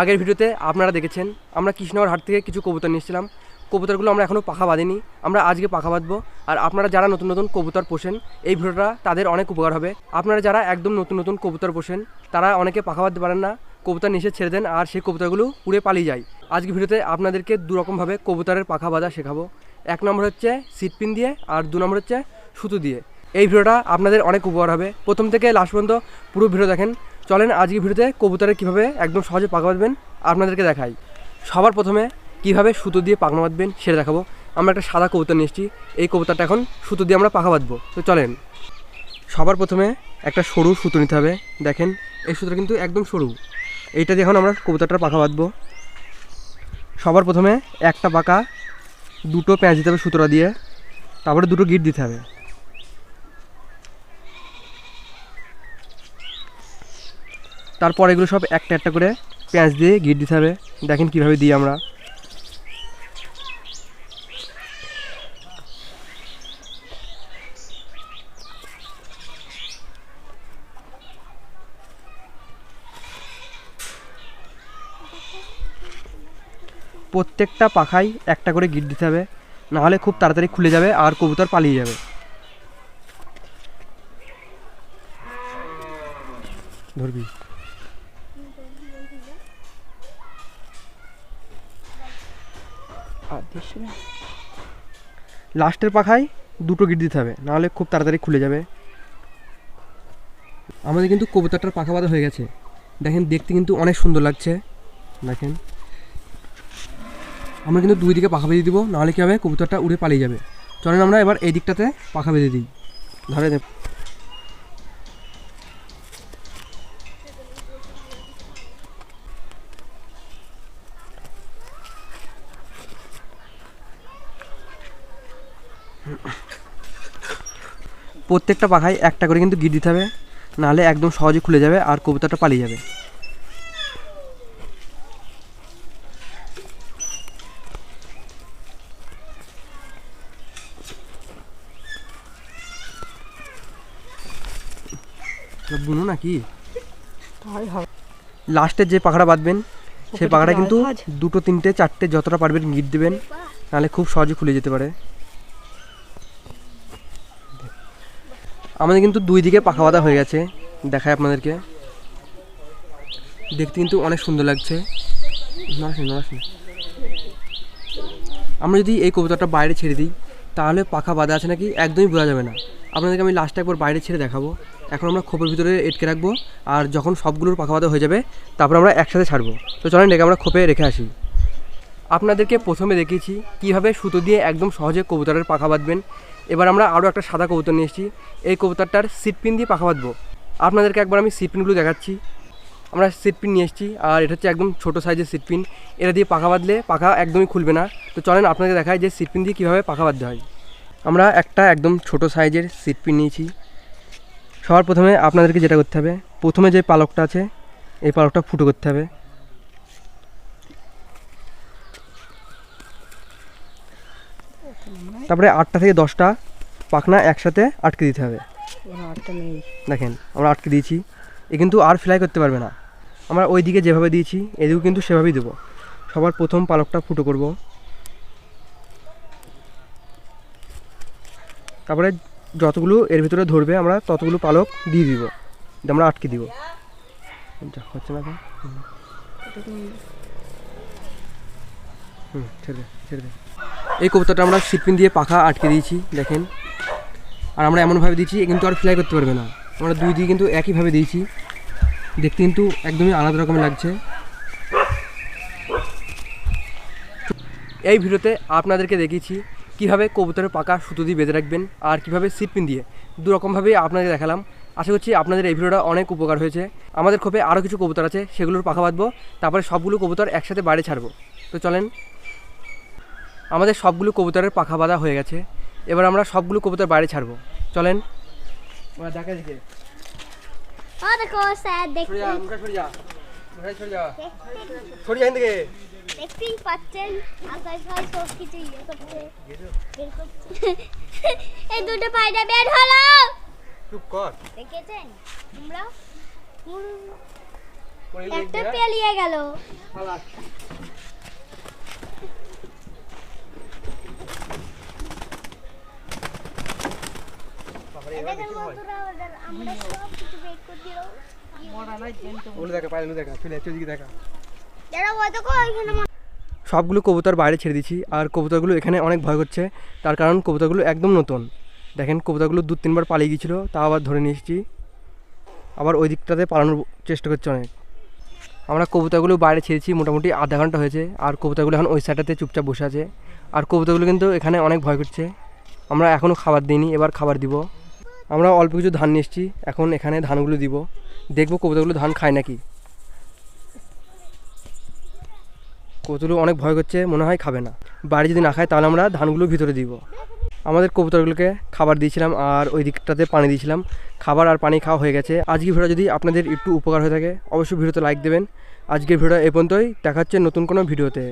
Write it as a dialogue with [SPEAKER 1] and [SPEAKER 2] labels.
[SPEAKER 1] আগের ভিডিওতে আপনারা দেখেছেন, আমরা কৃষ্ণনগর হাট থেকে কিছু কবুতর নিয়েছিলাম কবুতরগুলো আমরা এখনও পাখা বাঁধিনি, আমরা আজকে পাখা বাঁধবো। আর আপনারা যারা নতুন নতুন কবুতর পোষেন, এই ভিডিওটা তাদের অনেক উপকার হবে। আপনারা যারা একদম নতুন নতুন কবুতর পোষেন, তারা অনেকে পাখা বাঁধতে পারেন না, কবুতর নিচে ছেড়ে দেন আর সেই কবুতরগুলো উড়ে পালিয়ে যায়। আজকে ভিডিওতে আপনাদেরকে দুরকমভাবে কবুতরের পাখা বাঁধা শেখাবো। এক নম্বর হচ্ছে সিটপিন দিয়ে আর দু নম্বর হচ্ছে সুতো দিয়ে। এই ভিডিওটা আপনাদের অনেক উপকার হবে। প্রথম থেকে লাস্ট পর্যন্ত পুরো ভিডিও দেখেন। চলেন আজকে ভিডিওতে কবুতরের কীভাবে একদম সহজে পাখা বাঁধবেন আপনাদেরকে দেখাই। সবার প্রথমে কীভাবে সুতো দিয়ে পাখনা বাঁধবেন সেটা দেখাবো। আমরা একটা সাদা কবুতর নিয়ে এসেছি। এই কবুতরটা এখন সুতো দিয়ে আমরা পাখা বাঁধবো। তো চলেন। সবার প্রথমে একটা সরু সুতো নিতে হবে। দেখেন, এই সুতোটা কিন্তু একদম সরু। এইটা দিয়ে এখন আমরা কবুতরটার পাখা বাঁধবো। সবার প্রথমে একটা পাকা দুটো প্যাঁচ দিতে হবে সুতোটা দিয়ে। তারপরে দুটো গিট দিতে হবে। তারপর এগুলো সব একটা একটা করে পেঁয়াজ দিয়ে গিট দিতে হবে। দেখেন কীভাবে দিই আমরা। প্রত্যেকটা পাখায় একটা করে গিট দিতে হবে। নাহলে খুব তাড়াতাড়ি খুলে যাবে আর কবুতর পালিয়ে যাবে। ধরবি। লাস্টের পাখায় দুটো গিট দিতে হবে, নাহলে খুব তাড়াতাড়ি খুলে যাবে। আমাদের কিন্তু কবুতরটার পাখা বাঁধা হয়ে গেছে। দেখেন, দেখতে কিন্তু অনেক সুন্দর লাগছে। দেখেন। আমরা কিন্তু দুই দিকে পাখা বেঁধে দিব, নাহলে কী হবে? কবুতরটা উড়ে পালিয়ে যাবে। চলেন আমরা এবার এই দিকটাতে পাখা বেঁধে দিই। ধরে দে প্রত্যেকটা পাখায় একটা করে কিন্তু গিট দিতে হবে নাহলে একদম সহজে খুলে যাবে আর কবুতরটা পালিয়ে যাবে। বুনো নাকি? লাস্টের যে পাখাটা বাঁধবেন সেই পাখাটা কিন্তু দুটো তিনটে চারটে যতটা পারবেন গিট দেবেন নাহলে খুব সহজে খুলে যেতে পারে। আমাদের কিন্তু দুই দিকে পাখা বাঁধা হয়ে গেছে দেখায় আপনাদেরকে। দেখতে কিন্তু অনেক সুন্দর লাগছে। আমরা যদি এই কবুতরটা বাইরে ছেড়ে দিই, তাহলে পাখা বাঁধা আছে নাকি একদমই বোঝা যাবে না। আপনাদেরকে আমি লাস্টে একবার বাইরে ছেড়ে দেখাবো। এখন আমরা খোপের ভিতরে এটকে রাখব, আর যখন সবগুলোর পাখা বাঁধা হয়ে যাবে, তারপর আমরা একসাথে ছাড়বো। তো চলেন ডেকে আমরা খোপে রেখে আসি। আপনাদেরকে প্রথমে দেখিয়েছি কীভাবে সুতো দিয়ে একদম সহজে কবুতরের পাখা বাঁধবেন। এবার আমরা আরও একটা সাদা কবুতর নিয়ে এসেছি। এই কবুতরটার সিট পিন দিয়ে পাখা বাঁধবো। আপনাদেরকে একবার আমি সিট পিনগুলো দেখাচ্ছি। আমরা সিট পিন নিয়ে এসেছি আর এটা হচ্ছে একদম ছোটো সাইজের সিট পিন। এটা দিয়ে পাখা বাঁধলে পাখা একদমই খুলবে না। তো চলেন আপনাদের দেখায় যে সিট পিন দিয়ে কীভাবে পাখা বাঁধতে হয়। আমরা একটা একদম ছোট সাইজের সিট পিন নিয়েছি। সবার প্রথমে আপনাদেরকে যেটা করতে হবে, প্রথমে যে পালকটা আছে, এই পালকটা ফুটো করতে হবে। তারপরে আটটা থেকে দশটা পাখনা একসাথে আটকে দিতে হবে। দেখেন আমরা আটকে দিয়েছি। এ কিন্তু আর ফ্লাই করতে পারবে না। আমরা ওই দিকে যেভাবে দিয়েছি এদিকেও কিন্তু সেভাবেই দেবো। সবার প্রথম পালকটা ফুটো করব। তারপরে যতগুলো এর ভিতরে ধরবে আমরা ততগুলো পালক দিয়ে দিব। আমরা আটকে দিব। হচ্ছে না হুম। হুম ছেড়ে দে ছেড়ে দে। এই কবুতরটা আমরা সিটপিন দিয়ে পাখা আটকে দিয়েছি, দেখেন। আর আমরা এমনভাবে দিয়েছি কিন্তু আর ফ্লাই করতে পারবে না। আমরা দুই দিকে কিন্তু একইভাবে দিয়েছি। দেখতে কিন্তু একদমই আলাদা রকমের লাগছে। এই ভিডিওতে আপনাদেরকে দেখিয়েছি, কীভাবে কবুতরের পাকা সুতো দিয়ে বেঁধে রাখবেন আর কীভাবে সিটপিন দিয়ে। দু রকমভাবেই আপনাদের দেখালাম। আশা করছি আপনাদের এই ভিডিওটা অনেক উপকার হয়েছে। আমাদের খোপে আরও কিছু কবুতর আছে, সেগুলোর পাখা বাঁধবো, তারপরে সবগুলো কবুতর একসাথে বাইরে ছাড়বো। তো চলেন আমাদের সবগুলো কবুতরের পাখা বাঁধা হয়ে গেছে। এবার আমরা সবগুলো কবুতর বাইরে ছাড়বো। চলেন। দেখা দেখে
[SPEAKER 2] দেখো স্যার দেখতেই পাচ্ছেন আকাশ ভাই সব কিছু ইয়ে করছে। এই দুটো পায়রা বের হলো।
[SPEAKER 1] চুপ কর।
[SPEAKER 2] দেখেছেন? তোমরা? একটা পেলিয়ে গেল দেখেন বন্ধুরা ওদের- আমরা সব কিছু বের করে দিলাম
[SPEAKER 1] ওগুলো দেখা পায়রাগুলো দেখা চলে যাচ্ছে ওদিকে দেখা
[SPEAKER 2] যারা ওই দেখো এখানে
[SPEAKER 1] সবগুলো কবুতর বাইরে ছেড়ে দিচ্ছি আর কবুতরগুলো এখানে অনেক ভয় করছে তার কারণ কবুতরগুলো একদম নতুন। দেখেন কবুতরগুলো দু তিনবার পালিয়ে গিয়েছিল তা আবার ধরে নিয়ে এসেছি। আবার ওই দিকটাতে পালানোর চেষ্টা করছে অনেক। আমরা কবুতরগুলো বাইরে ছেড়েছি মোটামুটি আধা ঘণ্টা হয়েছে আর কবুতরগুলো এখন ওই সাইডটাতে চুপচাপ বসে আছে। আর কবুতরগুলো কিন্তু এখানে অনেক ভয় করছে। আমরা এখনও খাবার দিইনি এবার খাবার দিব। আমরা অল্প কিছু ধান নিয়ে এখন এখানে ধানগুলো দিব। দেখব কবুতরগুলো ধান খায় নাকি। কবুতরগুলো অনেক ভয় করছে, মনে হয় খাবে না। বাড়ি যদি না খায়, তাহলে আমরা ধানগুলো ভিতরে দিব। আমাদের কবুতরগুলোকে খাবার দিয়েছিলাম আর ওই দিকটাতে পানি দিয়েছিলাম। খাবার আর পানি খাওয়া হয়ে গেছে। আজকের ভিডিও যদি আপনাদের একটু উপকার হয়ে থাকে, অবশ্যই ভিডিওতে লাইক দেবেন। আজকের ভিডিও এ পর্যন্তই। দেখা হচ্ছে নতুন কোনো ভিডিওতে।